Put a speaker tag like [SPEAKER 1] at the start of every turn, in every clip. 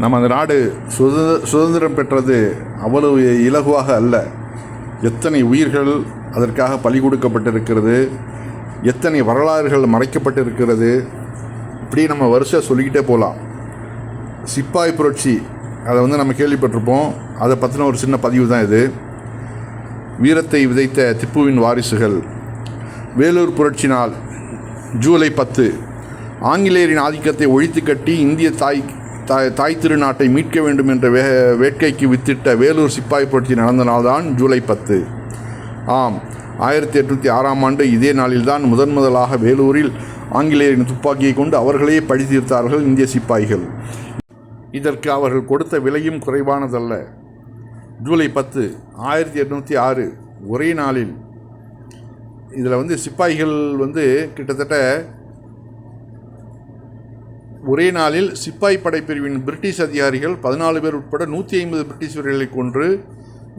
[SPEAKER 1] நம்ம அந்த நாடு சுதந்திர சுதந்திரம் பெற்றது அவ்வளவு இலகுவாக அல்ல. எத்தனை உயிர்கள் அதற்காக பலி கொடுக்கப்பட்டிருக்கிறது எத்தனை வரலாறுகள் மறைக்கப்பட்டிருக்கிறது இப்படி நம்ம வருஷம் சொல்லிக்கிட்டே போகலாம் சிப்பாய் புரட்சி அதை வந்து நம்ம கேள்விப்பட்டிருப்போம். அதை பற்றின ஒரு சின்ன பதிவு தான் இது. வீரத்தை விதைத்த திப்புவின் வாரிசுகள். வேலூர் புரட்சி நாள் ஜூலை பத்து. ஆங்கிலேயரின் ஆதிக்கத்தை ஒழித்து கட்டி இந்திய தாய் தாய் தாய் திருநாட்டை மீட்க வேண்டும் என்ற வே வேட்கைக்கு வித்திட்ட வேலூர் சிப்பாய் புரட்சி நடந்த நாள்தான் ஜூலை பத்து. ஆம் ஆயிரத்தி எட்நூற்றி ஆறாம் ஆண்டு இதே நாளில்தான் முதன் முதலாக வேலூரில் ஆங்கிலேயரின் துப்பாக்கியை கொண்டு அவர்களே பழி தீர்த்தார்கள் இந்திய சிப்பாய்கள். இதற்கு அவர்கள் கொடுத்த விலையும் குறைவானதல்ல. ஜூலை பத்து ஆயிரத்தி எட்நூற்றி ஆறு ஒரே நாளில். இதில் வந்து சிப்பாய்கள் வந்து கிட்டத்தட்ட ஒரே நாளில் சிப்பாய் படைப்பிரிவின் பிரிட்டிஷ் அதிகாரிகள் பதினாலு பேர் உட்பட நூற்றி ஐம்பது பிரிட்டிஷ் வீரர்களை கொன்று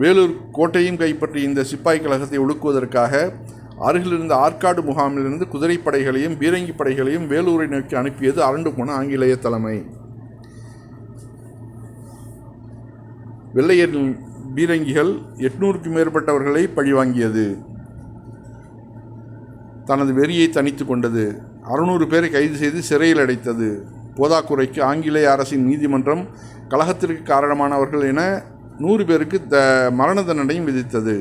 [SPEAKER 1] வேலூர் கோட்டையும் கைப்பற்றி இந்த சிப்பாய் கழகத்தை ஒடுக்குவதற்காக அருகிலிருந்த ஆற்காடு முகாமிலிருந்து குதிரைப்படைகளையும் பீரங்கி படைகளையும் வேலூரை நோக்கி அனுப்பியது அரண்டு போன ஆங்கிலேய தலைமை. வெள்ளையரின் பீரங்கிகள் எட்நூறுக்கும் மேற்பட்டவர்களை பழிவாங்கியது. தனது வெறியை தணித்து கொண்டது. அறுநூறு பேரை கைது செய்து சிறையில் அடைத்தது. போதாக்குறைக்கு ஆங்கிலேய அரசின் நீதிமன்றம் கலகத்திற்கு காரணமானவர்கள் என நூறு பேருக்கு த மரண தண்டனையும் விதித்தது.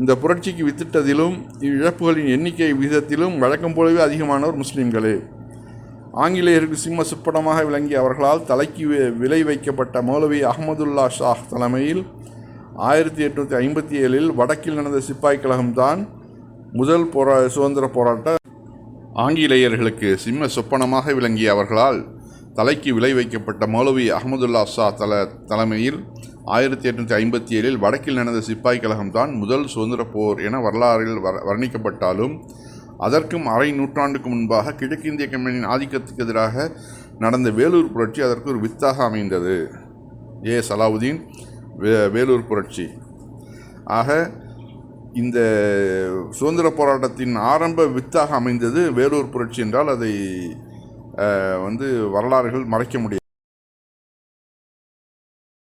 [SPEAKER 1] இந்த புரட்சிக்கு வித்திட்டதிலும் இழப்புகளின் எண்ணிக்கை விகிதத்திலும் வழக்கம் போலவே அதிகமானவர் முஸ்லீம்களே. ஆங்கிலேயருக்கு சிம்ம சுப்படமாக விளங்கிய அவர்களால் தலைக்கு விலை வைக்கப்பட்ட மௌலவி அகமதுல்லா ஷாஹ் தலைமையில் ஆயிரத்தி எட்நூற்றி ஐம்பத்தி ஏழில் வடக்கில் நடந்த சிப்பாய் கழகம்தான் முதல் போரா சுதந்திர போராட்ட ஆங்கிலேயர்களுக்கு சிம்ம சொப்பனமாக விளங்கிய அவர்களால் தலைக்கு விலை வைக்கப்பட்ட மௌலவி அகமதுல்லா ஷா தல தலைமையில் ஆயிரத்தி எட்நூற்றி ஐம்பத்தி ஏழில் வடக்கில் நடந்த சிப்பாய் கழகம்தான் முதல் சுதந்திர போர் என வரலாறில் வர வர்ணிக்கப்பட்டாலும் அதற்கும் அரை நூற்றாண்டுக்கு முன்பாக கிழக்கிந்திய கம்பெனியின் ஆதிக்கத்துக்கு எதிராக நடந்த வேலூர் புரட்சி அதற்கு ஒரு வித்தாக அமைந்தது. ஏ. சலாவுதீன் வே வேலூர் புரட்சி. ஆக இந்த சுதந்திர போராட்டத்தின் ஆரம்ப வித்தாக அமைந்தது வேலூர் புரட்சி என்றால் அதை வந்து வரலாறுகள் மறைக்க முடியாது.